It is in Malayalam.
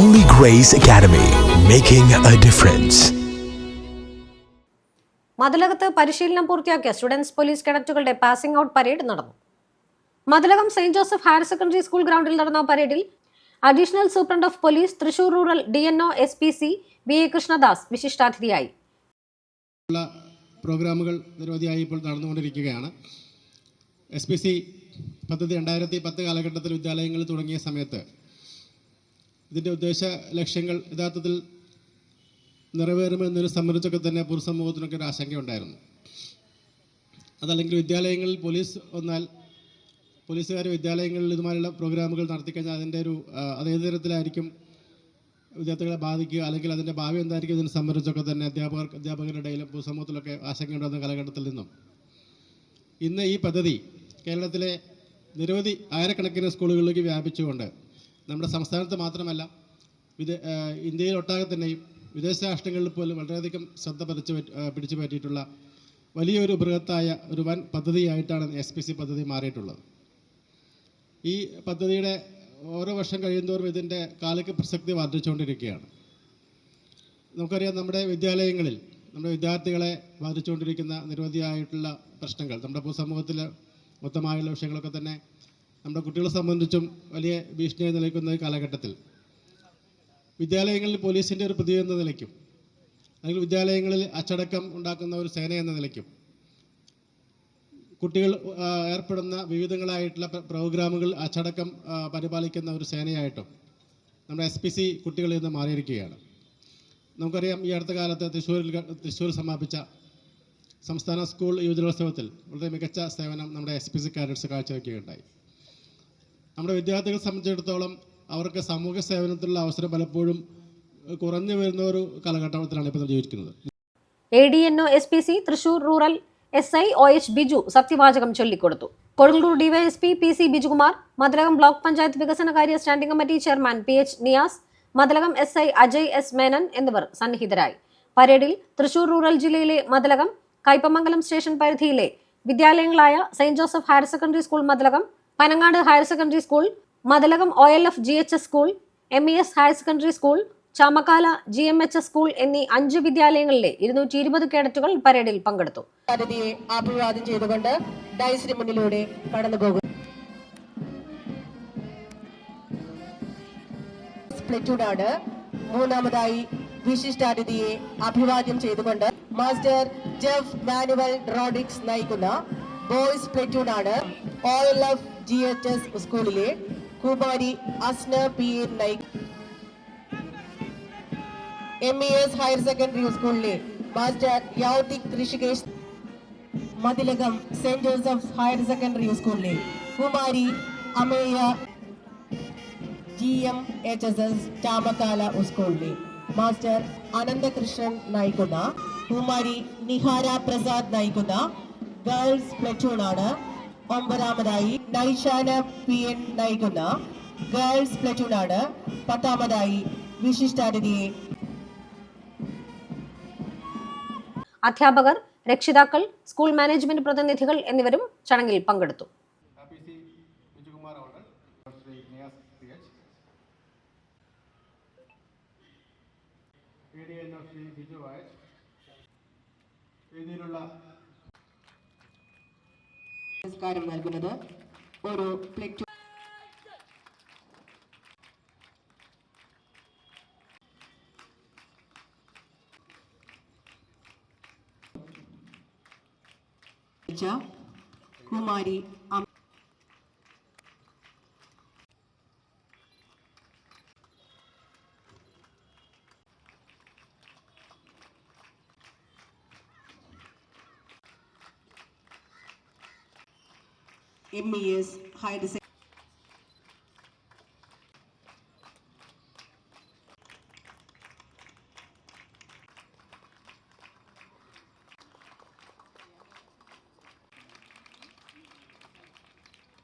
Holy Grace Academy, making a difference. മതിലകത്ത് പരിശീലനം പൂർത്തിയാക്കിയ സ്റ്റുഡൻസ് പോലീസ് കേഡറ്റുകളുടെ പാസിംഗ് ഔട്ട് പരേഡ് നടന്നു. Mathilakam saint Joseph higher secondary school ഗ്രൗണ്ടിൽ നടന്ന പരേഡിൽ additional superintendent of police Thrissur rural D N O S P C B A Krishnadas വിശിഷ്ടാതിഥിയായി. പ്രോഗ്രാമുകൾ നിരവധിയായി ഇപ്പോൾ നടന്നുകൊണ്ടിരിക്കുകയാണ്. എസ് പി സി പദ്ധതി രണ്ടായിരത്തി പത്ത് കാലഘട്ടത്തിൽ വിദ്യാലയങ്ങളിൽ തുടങ്ങിയ സമയത്ത് ഇതിന്റെ ഉദ്ദേശ ലക്ഷ്യങ്ങൾ യഥാർത്ഥത്തിൽ നിറവേറുമെന്നതിനെ സംബന്ധിച്ചൊക്കെ തന്നെ പൊതുസമൂഹത്തിനൊക്കെ ഒരു ആശങ്കയുണ്ടായിരുന്നു. അതല്ലെങ്കിൽ വിദ്യാലയങ്ങളിൽ പോലീസ് വന്നാൽ പോലീസുകാർ വിദ്യാലയങ്ങളിൽ ഇതുമായുള്ള പ്രോഗ്രാമുകൾ നടത്തിക്കഴിഞ്ഞാൽ അതിന്റെ ഒരു അതേത് തരത്തിലായിരിക്കും വിദ്യാർത്ഥികളെ ബാധിക്കുക അല്ലെങ്കിൽ അതിന്റെ ഭാവി എന്തായിരിക്കും ഇതിനെ സംബന്ധിച്ചൊക്കെ തന്നെ അധ്യാപകർ അധ്യാപകരുടെ ഇടയിലും പൊതുസമൂഹത്തിലൊക്കെ ആശങ്കയുണ്ടാകുന്ന കാലഘട്ടത്തിൽ നിന്നും. ഇന്ന് ഈ പദ്ധതി കേരളത്തിലെ നിരവധി ആയിരക്കണക്കിന് സ്കൂളുകളിലേക്ക് വ്യാപിച്ചുകൊണ്ട് നമ്മുടെ സംസ്ഥാനത്ത് മാത്രമല്ല വിദേ ഇന്ത്യയിലൊട്ടാകെ തന്നെയും വിദേശ രാഷ്ട്രങ്ങളിൽ പോലും വളരെയധികം ശ്രദ്ധ പതിച്ച് പിടിച്ചു പറ്റിയിട്ടുള്ള വലിയൊരു ബൃഹത്തായ ഒരു വൻ പദ്ധതിയായിട്ടാണ് എസ് പി സി പദ്ധതി മാറിയിട്ടുള്ളത്. ഈ പദ്ധതിയുടെ ഓരോ വർഷം കഴിയുന്തോറും ഇതിന്റെ കാലയ്ക്ക് പ്രസക്തി വർദ്ധിച്ചുകൊണ്ടിരിക്കുകയാണ്. നമുക്കറിയാം നമ്മുടെ വിദ്യാലയങ്ങളിൽ നമ്മുടെ വിദ്യാർത്ഥികളെ ബാധിച്ചുകൊണ്ടിരിക്കുന്ന നിരവധിയായിട്ടുള്ള പ്രശ്നങ്ങൾ നമ്മുടെ പൊതുസമൂഹത്തിൽ മൊത്തമായുള്ള വിഷയങ്ങളൊക്കെ തന്നെ നമ്മുടെ കുട്ടികളെ സംബന്ധിച്ചും വലിയ ഭീഷണിയായി നിലനിൽക്കുന്ന കാലഘട്ടത്തിൽ വിദ്യാലയങ്ങളിൽ പോലീസിന്റെ ഒരു പ്രതി എന്ന നിലയ്ക്കും അല്ലെങ്കിൽ വിദ്യാലയങ്ങളിൽ അച്ചടക്കം ഉണ്ടാക്കുന്ന ഒരു സേന എന്ന നിലയ്ക്കും കുട്ടികൾ ഏർപ്പെടുന്ന വിവിധങ്ങളായിട്ടുള്ള പ്രോഗ്രാമുകൾ അച്ചടക്കം പരിപാലിക്കുന്ന ഒരു സേനയായിട്ടും നമ്മുടെ എസ് പി സി കുട്ടികളിൽ നിന്ന് മാറിയിരിക്കുകയാണ്. നമുക്കറിയാം ഈ അടുത്ത കാലത്ത് തൃശ്ശൂരിൽ തൃശ്ശൂർ സമാപിച്ച സംസ്ഥാന സ്കൂൾ യുവജനോത്സവത്തിൽ വളരെ മികച്ച സേവനം നമ്മുടെ എസ് പി സി കാഡറ്റ്സ് കാഴ്ചവെക്കുകയുണ്ടായി. നമ്മുടെ വിദ്യാർത്ഥികളെ സംബന്ധിച്ചിടത്തോളം അവർക്ക് സമൂഹ സേവനത്തിനുള്ള അവസരം പലപ്പോഴും കുറഞ്ഞു വരുന്ന ഒരു കാലഘട്ടത്തിലാണ് ഇപ്പോൾ ജീവിക്കുന്നത് A D N O S P C Thrissur rural S I O H Biju സത്യവാചകം ചൊല്ലിക്കൊടുത്തു. Kodungallur DYSP P C Bijukumar Mathilakam block panchayat വികസന കാര്യ standing committee chairman P H Niyas Mathilakam S I Ajay S Menon എന്നിവർ സന്നിഹിതരായി. പരേഡിൽ തൃശൂർ റൂറൽ ജില്ലയിലെ മതിലകം കൈപ്പമംഗലം സ്റ്റേഷൻ പരിധിയിലെ വിദ്യാലയങ്ങളായ saint Joseph higher secondary school Mathilakam Panangad higher secondary school Mathilakam O L F G H S school M E S higher secondary school Chamakkala G M H S school എന്നീ അഞ്ച് വിദ്യാലയങ്ങളിലെ ഇരുന്നൂറ്റി ഇരുപത് കേഡറ്റുകൾ പരേഡിൽ പങ്കെടുത്തു. അഭിവാദ്യം ചെയ്തുകൊണ്ട് ഡൈസിന് മുന്നിലൂടെ കടന്നുപോകും പ്ലറ്റൂണാണ് മൂന്നാമതായി വിശിഷ്ടാതിഥിയെ അഭിവാദ്യം ചെയ്തുകൊണ്ട് മാസ്റ്റർ ജെഫ് മാനുവൽ റോഡിക്സ് നയിക്കുന്ന boys പ്ലറ്റൂണാണ് L F G H S സ്കൂളിലെ കുമാരി അസ്ന പി എൻ നയിക്കും M E S higher secondary സ്കൂളിലെ master Yavathik Rishikesh Mathilakam saint Joseph higher secondary സ്കൂളിലെ Kumari Ameya G M H S S Chamakkala സ്കൂളിലെ മാസ്റ്റർ അനന്തകൃഷ്ണൻ നയിക്കുന്ന കുമാരി നിഹാര പ്രസാദ് നയിക്കുന്ന ഗേൾസ് പ്ലറ്റൂണാണ് ഒമ്പതാമതായി നൈഷാന പി എൻ നയിക്കുന്ന ഗേൾസ് പ്ലറ്റൂണാണ്. പത്താമതായി വിശിഷ്ടാതിഥിയെ അധ്യാപകർ രക്ഷിതാക്കൾ സ്കൂൾ മാനേജ്മെന്റ് പ്രതിനിധികൾ എന്നിവരും ചടങ്ങിൽ പങ്കെടുത്തു. P C Bijukumar our Shri Niyas P H A D N O Shri Biju വായച്ച് വേദിയിലുള്ള പുരസ്കാരം നൽകുന്നത് ഒരു പ്ലറ്റൂ കുമാരി അം- M E S higher secondary